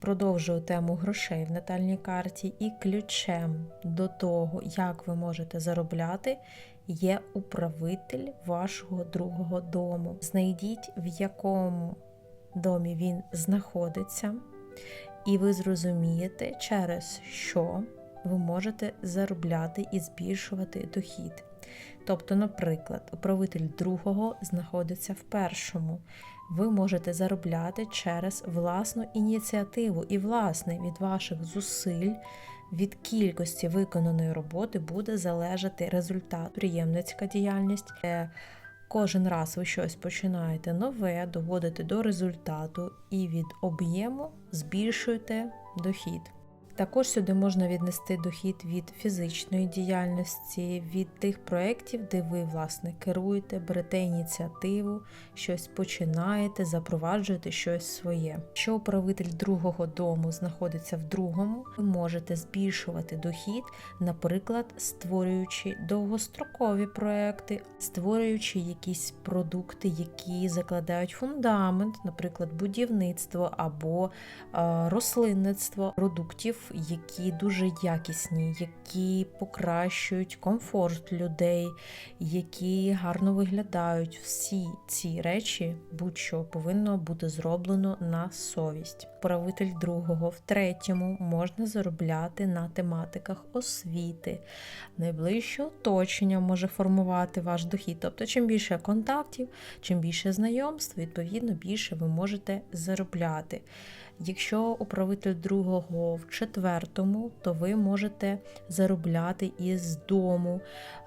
Продовжую тему грошей в натальній карті, і ключем до того, як ви можете заробляти, є управитель вашого другого дому. Знайдіть, в якому домі він знаходиться, і ви зрозумієте, через що ви можете заробляти і збільшувати дохід. Тобто, наприклад, управитель другого знаходиться в першому. Ви можете заробляти через власну ініціативу і, власне, від ваших зусиль, від кількості виконаної роботи буде залежати результат. Приємницька діяльність. Е, Кожен раз ви щось починаєте нове, доводите до результату і від об'єму збільшуєте дохід. Також сюди можна віднести дохід від фізичної діяльності, від тих проєктів, де ви, власне, керуєте, берете ініціативу, щось починаєте, запроваджуєте щось своє. Якщо управитель другого дому знаходиться в другому, ви можете збільшувати дохід, наприклад, створюючи довгострокові проекти, створюючи якісь продукти, які закладають фундамент, наприклад, будівництво або е, рослинництво продуктів які дуже якісні, які покращують комфорт людей, які гарно виглядають. Всі ці речі, будь-що повинно бути зроблено на совість. Правитель другого, в третьому можна заробляти на тематиках освіти. Найближче оточення може формувати ваш дохід. Тобто, чим більше контактів, чим більше знайомств, відповідно більше ви можете заробляти. Якщо управитель другого в четвертому, то ви можете заробляти із дому,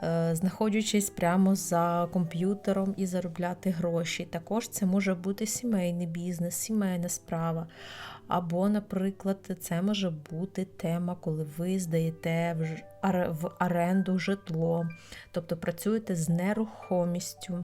е, знаходячись прямо за комп'ютером і заробляти гроші. Також це може бути сімейний бізнес, сімейна справа. Або, наприклад, це може бути тема, коли ви здаєте в оренду житло, тобто працюєте з нерухомістю.